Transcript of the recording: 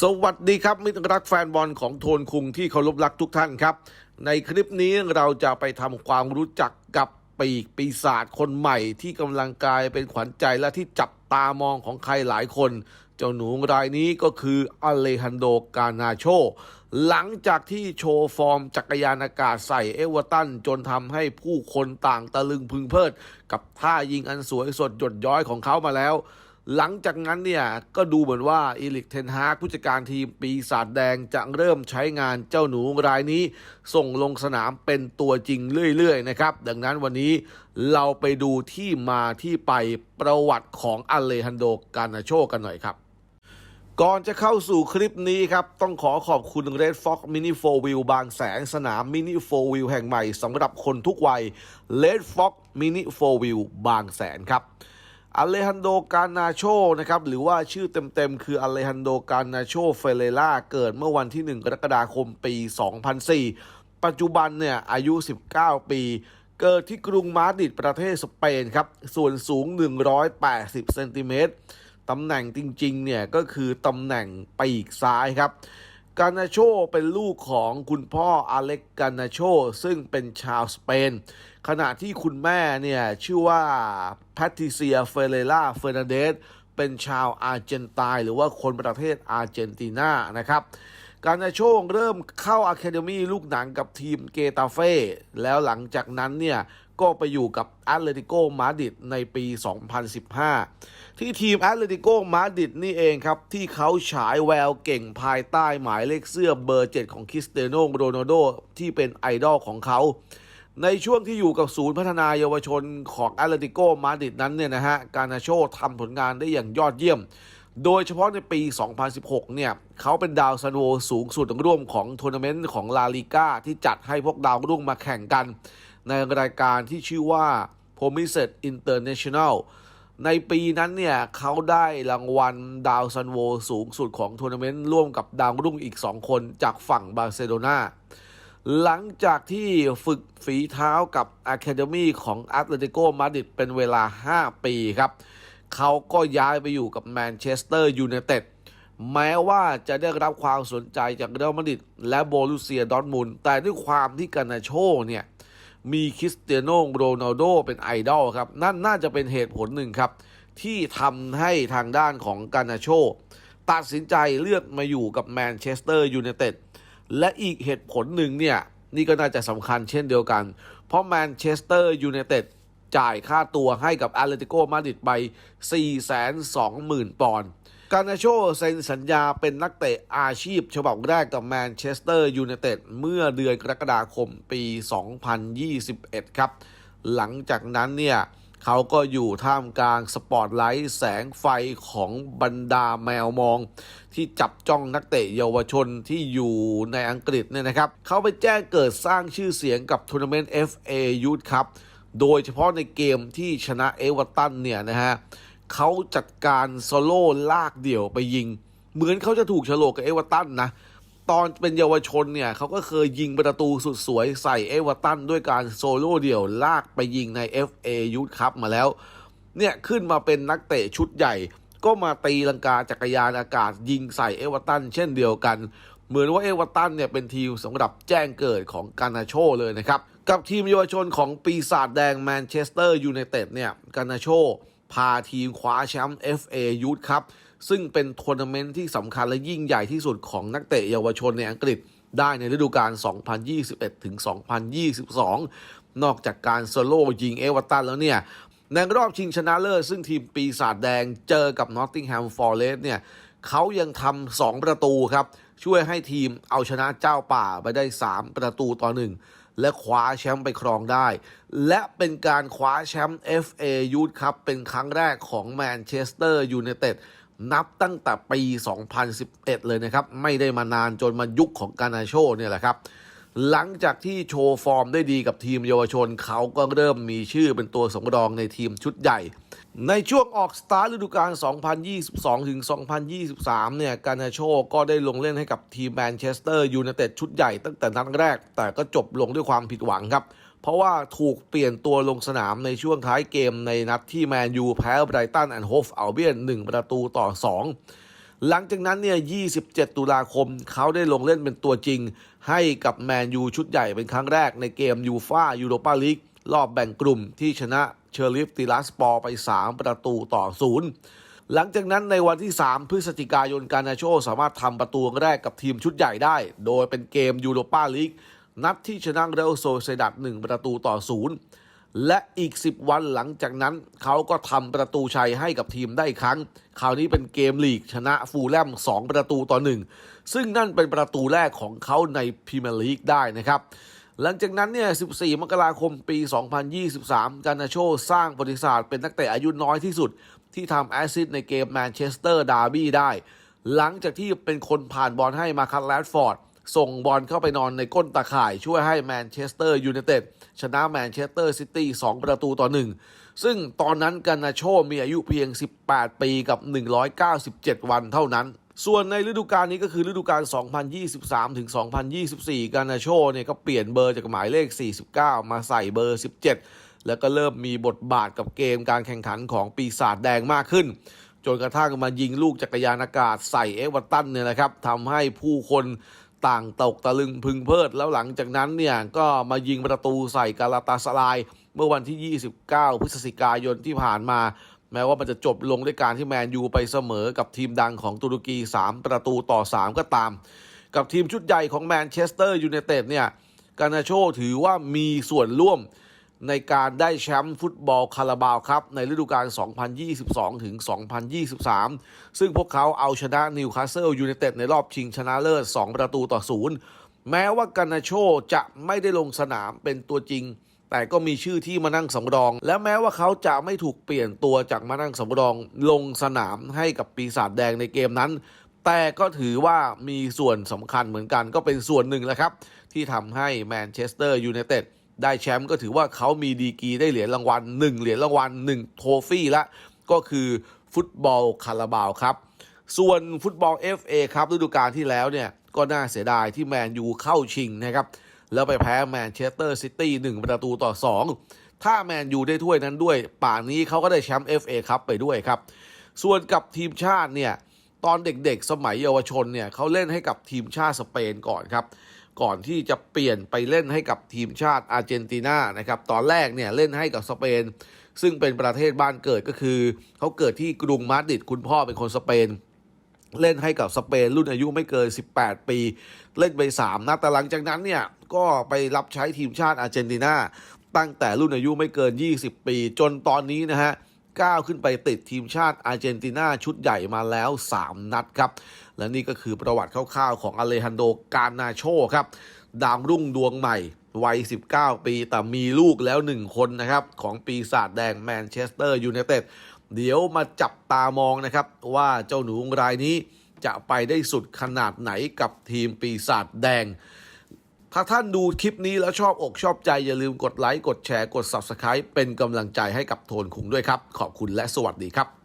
สวัสดีครับ มิตรรักแฟนบอลของโทนคุงที่เคารพรักทุกท่านครับ ในคลิปนี้เราจะไปทำความรู้จักกับปีกปีศาจคนใหม่ที่กำลังกลายเป็นขวัญใจและที่จับตามองของใครหลายคน เจ้าหนูรายนี้ก็คืออเลฮันโดกานาโช หลังจากที่โชว์ฟอร์มจักรยานอากาศใส่เอเวอร์ตัน จนทำให้ผู้คนต่างตะลึงพึงเพลิด กับท่ายิงอันสวยสดหยดย้อยของเขามาแล้ว หลังจากนั้นเนี่ย ก็ดูเหมือนว่าอีลิกเทนฮากผู้จัดการทีมปีศาจแดงจะเริ่มใช้งานเจ้าหนูรายนี้ ส่งลงสนามเป็นตัวจริงเรื่อยๆนะครับ ดังนั้นวันนี้เราไปดูที่มาที่ไปประวัติของอเลฮันโดกานาโชกันหน่อยครับก่อนจะเข้าสู่คลิปนี้ครับ ต้องขอขอบคุณ Red Fox Mini 4 Wheel บางแสนสนาม Mini 4 Wheel แห่งใหม่สำหรับคนทุกวัย Red Fox Mini 4 Wheel บางแสนครับ อเลฮันโดกานาโชนะครับหรือว่าชื่อเต็มๆ คืออเลฮันโดกานาโชเฟเรล่าเกิดเมื่อวันที่ 1 กรกฎาคมปี 2004 ปัจจุบันเนี่ยอายุ 19 ปี เกิดที่กรุงมาดริดประเทศสเปนครับ ส่วนสูง 180 เซนติเมตรตำแหน่งจริงๆเนี่ยก็คือตำแหน่งปีกซ้ายครับ กานาโชเป็นลูกของคุณพ่ออเล็กกานาโชซึ่งเป็นชาวสเปน ขณะที่คุณแม่เนี่ยชื่อว่าแพทิเซียเฟเรล่าเฟอร์นันเดสเป็นชาวอาร์เจนตายหรือว่าคนประเทศอาร์เจนตินานะครับกานาโชเริ่มเข้าอะคาเดมี่ลูกหนังกับทีมเกตาเฟ่แล้วหลังจากนั้นเนี่ย ก็ไปอยู่กับแอตเลติโกมาดริดในปี 2015 ที่ทีมแอตเลติโกมาดริดนี่เองครับ ที่เขาฉายแววเก่งภายใต้หมายเลขเสื้อเบอร์ 7 ของคริสเตียโนโรนัลโดที่เป็นไอดอลของเขาในช่วงที่อยู่กับศูนย์พัฒนาเยาวชนของแอตเลติโกมาดริดนั้นเนี่ยนะฮะ กานาโชทำผลงานได้อย่างยอดเยี่ยม โดยเฉพาะในปี 2016 เนี่ย เขาเป็นดาวซันโวสูงสุดร่วมของทัวร์นาเมนต์ของลาลิก้าที่จัดให้พวกดาวรุ่งมาแข่งกัน ในรายการที่ชื่อว่า p r o m i s e d International ในปีนั้นเนี่ยเขาได้รางวัลดาวซันโวสูงสุดของทัวร์นาเมนต์ร่วมกับดาวรุ่งอีก 2 คนจากฝั่งบาร์เซโลนาหลังจากที่ฝึกฝีเท้ากับ Academy ของอ t ตเลติโกมาดริดเป็นเวลา 5 ปีครับ เขาก็ย้ายไปอยู่กับแมนเชสเตอร์ยูไนเต็ดแม้ว่าจะได้รับความสนใจจากเรอัลมาดริดและโบลูเซียดอร์ทมุนแต่ด้วยความที่กานาโชเนี่ย มีคริสเตียโนโรนัลโดเป็นไอดอลครับนั่นน่าจะเป็นเหตุผลหนึ่งครับ ที่ทำให้ทางด้านของกานาโช ตัดสินใจเลือกมาอยู่กับแมนเชสเตอร์ยูไนเต็ดและอีกเหตุผลหนึ่งเนี่ยนี่ก็น่าจะสำคัญเช่นเดียวกัน เพราะแมนเชสเตอร์ยูไนเต็ดจ่ายค่าตัวให้กับอาร์เลติโกมาดริดไป 420,000 ปอนด์ กานาโชเซ็นสัญญาเป็นนักเตะอาชีพฉบับแรกกับแมนเชสเตอร์ยูไนเต็ดเมื่อเดือนกรกฎาคมปี 2021 ครับ หลังจากนั้นเนี่ยเขาก็อยู่ท่ามกลางสปอตไลท์แสงไฟของบรรดาแมวมอง ที่จับจ้องนักเตะเยาวชนที่อยู่ในอังกฤษเนี่ยนะครับ เขาไปแจ้งเกิดสร้างชื่อเสียงกับทัวร์นาเมนต์ FA Youth Cup โดยเฉพาะในเกมที่ชนะเอเวอร์ตันเนี่ยนะฮะ เขาจัดการโซโล่ลากเดี่ยวไปยิง เหมือนเขาจะถูกฉลกกับเอเวอร์ตันนะตอนเป็นเยาวชนเนี่ยเขาก็เคยยิงประตูสุดสวยใส่เอเวอร์ตันด้วยการโซโล่เดี่ยวลากไปยิงใน FA Youth Cup มาแล้ว เนี่ยขึ้นมาเป็นนักเตะชุดใหญ่ ก็มาตีลังกาจักรยานอากาศยิงใส่เอเวอร์ตันเช่นเดียวกัน เหมือนว่าเอเวอร์ตันเนี่ยเป็นทีมสำหรับแจ้งเกิดของกานาโชเลยนะครับ กับทีมเยาวชนของปีศาจแดงแมนเชสเตอร์ยูไนเต็ดเนี่ยกานาโช พาทีมคว้าแชมป์ FA Youth Cup ซึ่งเป็นทัวร์นาเมนต์ที่สำคัญและยิ่งใหญ่ที่สุดของนักเตะเยาวชนในอังกฤษได้ในฤดูกาล 2021 ถึง 2022 นอกจากการโซโล่ยิงเอเวอร์ตันแล้วเนี่ย ในรอบชิงชนะเลิศซึ่งทีมปีศาจแดงเจอกับนอตติงแฮมฟอร์เรสต์เนี่ยเขายังทำสองประตูครับ ช่วยให้ทีมเอาชนะเจ้าป่าไปได้ 3 ประตูต่อหนึ่ง และคว้าแชมป์ไปครองได้ และเป็นการคว้าแชมป์ FA ยูธครับเป็นครั้งแรกของแมนเชสเตอร์ยูไนเต็ดนับตั้งแต่ปี 2011 เลยนะครับ ไม่ได้มานานจนมายุคของกานาโชเนี่ยแหละครับ หลังจากที่โชว์ฟอร์มได้ดีกับทีมเยาวชน เขาก็เริ่มมีชื่อเป็นตัวสำรองในทีมชุดใหญ่ ในช่วงออกสตาร์ทฤดูกาล 2022 ถึง 2023 เนี่ย กานาโชก็ได้ลงเล่นให้กับทีมแมนเชสเตอร์ยูไนเต็ดชุดใหญ่ตั้งแต่นัดแรก แต่ก็จบลงด้วยความผิดหวังครับ เพราะว่าถูกเปลี่ยนตัวลงสนามในช่วงท้ายเกมในนัดที่แมนยูแพ้ไบรตันแอนด์โฮฟอัลเบียน1ประตูต่อ 2 หลังจากนั้นเนี่ย 27 ตุลาคม เขาได้ลงเล่นเป็นตัวจริง ให้กับแมนยูชุดใหญ่เป็นครั้งแรกในเกมยูฟายูโรปาลีกรอบแบ่งกลุ่มที่ชนะเชอร์ลิฟติลัสปอร์ไป 3 ประตูต่อศูนย์หลังจากนั้นในวันที่ 3 พฤศจิกายนการนาโชสามารถทำประตูแรกกับทีมชุดใหญ่ได้ โดยเป็นเกมยูโรปาลีกนัดที่ชนะเรอัลโซเซดัด1ประตูต่อศูนย์ และอีก 10 วันหลังจากนั้น เขาก็ทำประตูชัยให้กับทีมได้อีกครั้ง คราวนี้เป็นเกมลีกชนะฟูลแลม 2 ประตูต่อ 1 ซึ่งนั่นเป็นประตูแรกของเขาในพรีเมียร์ลีกได้นะครับหลังจากนั้นเนี่ย 14 มกราคม ปี 2023กานาโชสร้างบริษัทเป็นนักเตะอายุน้อยที่สุด ที่ทำแอซิสในเกมแมนเชสเตอร์ดาร์บี้ได้ หลังจากที่เป็นคนผ่านบอลให้มาคัตแลดฟอร์ด ส่งบอลเข้าไปนอนในก้นตาข่ายช่วยให้แมนเชสเตอร์ยูไนเต็ดชนะแมนเชสเตอร์ซิตี้2ประตูต่อ 1 ซึ่งตอนนั้นกันนาโชมีอายุเพียง 18 ปีกับ 197 วันเท่านั้น ส่วนในฤดูกาลนี้ก็คือฤดูกาล 2023 ถึง 2024กานาโชเนี่ยก็เปลี่ยนเบอร์จากหมายเลข 49 มาใส่เบอร์ 17 แล้วก็เริ่มมีบทบาทกับเกมการแข่งขันของปีศาจแดงมากขึ้นจนกระทั่งมายิงลูกจักรยานอากาศใส่เอเวอร์ตันเนี่ยนะครับทำให้ผู้คน ต่างตกตะลึงพึงเพลิด แล้วหลังจากนั้นเนี่ยก็มายิงประตูใส่กาลาตาสลาย เมื่อวันที่ 29 พฤศจิกายนที่ผ่านมา แม้ว่ามันจะจบลงด้วยการที่แมนยูไปเสมอกับทีมดังของตุรกี 3 ประตูต่อ 3 ก็ตาม กับทีมชุดใหญ่ของแมนเชสเตอร์ยูไนเต็ดเนี่ย กานาโชถือว่ามีส่วนร่วม ในการได้แชมป์ฟุตบอลคาราบาวครับ ในฤดูกาล 2022 ถึง 2023 ซึ่งพวกเขาเอาชนะนิวคาสเซิลยูไนเต็ดในรอบชิงชนะเลิศ 2 ประตูต่อศูนย์แม้ว่ากานาโชจะไม่ได้ลงสนามเป็นตัวจริง แต่ก็มีชื่อที่มานั่งสำรอง และแม้ว่าเขาจะไม่ถูกเปลี่ยนตัวจากมานั่งสำรอง ลงสนามให้กับปีศาจแดงในเกมนั้น แต่ก็ถือว่ามีส่วนสำคัญเหมือนกันก็เป็นส่วนหนึ่งแหละครับ ที่ทำให้แมนเชสเตอร์ยูไนเต็ด ได้แชมป์ก็ถือว่าเขามีดีกีได้เหรียญรางวัล1เหรียญรางวัล1โทฟี่ละก็คือฟุตบอลคาราบาวครับ ส่วนฟุตบอล FA ครับฤดูกาลที่แล้วเนี่ยก็น่าเสียดายที่แมนยูเข้าชิงนะครับ แล้วไปแพ้แมนเชสเตอร์ซิตี้1ประตูต่อ 2 ถ้าแมนยูได้ถ้วยนั้นด้วย ป่านนี้เขาก็ได้แชมป์ FA ครับไปด้วยครับ ส่วนกับทีมชาติเนี่ยตอนเด็กๆ สมัยเยาวชนเนี่ยเขาเล่นให้กับทีมชาติสเปนก่อนครับ ก่อนที่จะเปลี่ยนไปเล่นให้กับทีมชาติอาร์เจนตินานะครับตอนแรกเนี่ยเล่นให้กับสเปน ซึ่งเป็นประเทศบ้านเกิดก็คือ เขาเกิดที่กรุงมาดริดคุณพ่อเป็นคนสเปน เล่นให้กับสเปนรุ่นอายุไม่เกิน 18 ปี เล่นไป 3นัดแต่หลังจากนั้นเนี่ยก็ไปรับใช้ทีมชาติอาร์เจนตินาตั้งแต่รุ่นอายุไม่เกิน 20 ปี จนตอนนี้นะฮะ ก้าวขึ้นไปติดทีมชาติอาร์เจนตินาชุดใหญ่มาแล้ว 3 นัดครับ และนี่ก็คือประวัติคร่าวๆของอเลฮันโดการนาโชครับ ดาวรุ่งดวงใหม่วัย 19 ปี แต่มีลูกแล้ว 1 คนนะครับ ของปีศาจแดงแมนเชสเตอร์ยูไนเต็ดเดี๋ยวมาจับตามองนะครับ ว่าเจ้าหนูรายนี้จะไปได้สุดขนาดไหนกับทีมปีศาจแดง ถ้าท่านดูคลิปนี้แล้วชอบอกชอบใจ อย่าลืมกดไลค์ กดแชร์ กด Subscribe เป็นกำลังใจให้กับโทนคุงด้วยครับ ขอบคุณและสวัสดีครับ